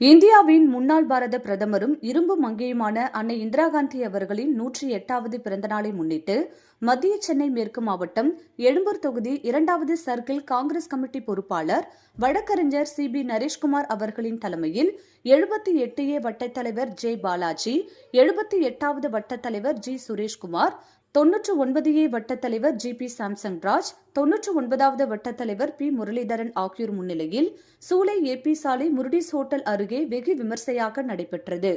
இந்தியாவின் முன்னாள் பாரத பிரதமரும் இரும்பு மங்கையுமான அன்னை இந்திரா காந்தி அவர்களின் நூற்றி எட்டாவது பிறந்த நாளை முன்னிட்டு மத்திய சென்னை மேற்கு மாவட்டம் எழும்பூர் தொகுதி இரண்டாவது சர்க்கிள் காங்கிரஸ் கமிட்டி பொறுப்பாளர் வழக்கறிஞர் சி பி நரேஷ்குமார் அவர்களின் தலைமையில் எழுபத்தி எட்டு ஏ வட்டத்தலைவர் ஜே பாலாஜி எழுபத்தி எட்டாவது வட்டத்தலைவர் ஜி சுரேஷ்குமார் தொன்னூற்று ஒன்பது ஏ வட்டத் தலைவர் ஜி பி சாம்சங் ராஜ் தொன்னூற்று ஒன்பதாவது வட்டத் தலைவர் பி முரளிதரன் ஆகியோர் முன்னிலையில் சூளை ஏபி சாலை முருடிஸ் ஹோட்டல் அருகே வெகு விமர்சையாக நடைபெற்றது.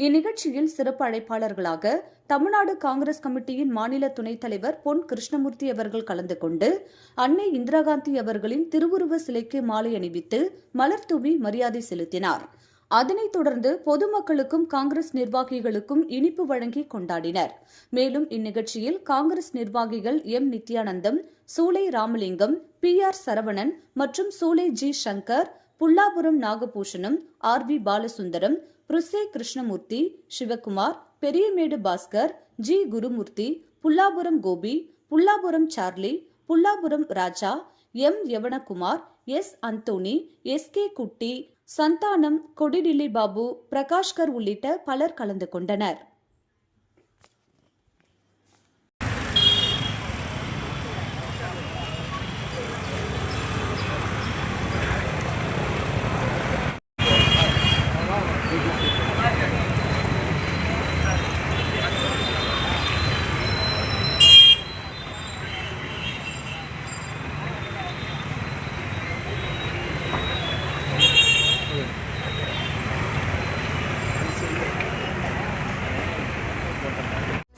இந்நிகழ்ச்சியில் சிறப்பு அழைப்பாளர்களாக தமிழ்நாடு காங்கிரஸ் கமிட்டியின் மாநில துணைத் தலைவர் பொன் கிருஷ்ணமூர்த்தி அவர்கள் கலந்து கொண்டு அன்னை இந்திரா காந்தி அவர்களின் திருவுருவ சிலைக்கு மாலை அணிவித்து மலர் தூவி மரியாதை செலுத்தினார். அதனைத் தொடர்ந்து பொதுமக்களுக்கும் காங்கிரஸ் நிர்வாகிகளுக்கும் இனிப்பு வழங்கி கொண்டாடினர். மேலும் இந்நிகழ்ச்சியில் காங்கிரஸ் நிர்வாகிகள் எம். நித்யானந்தம் சூளை ராமலிங்கம் பி. ஆர். சரவணன் மற்றும் Choolai G. Shankar Pullapuram Nagabhushanam R. V. Balasundaram புருசே Krishnamurthy Sivakumar Periyamedu Baskar G. Gurumurthy Pullapuram Gopi Pullapuram Charlie Pullapuram Raja M. Yavanakumar S. Anthony S. K. Kutty Santhanam கொடிடில்லி Babu பிரகாஷ்கர் உள்ளிட்ட பலர் கலந்து கொண்டனர்.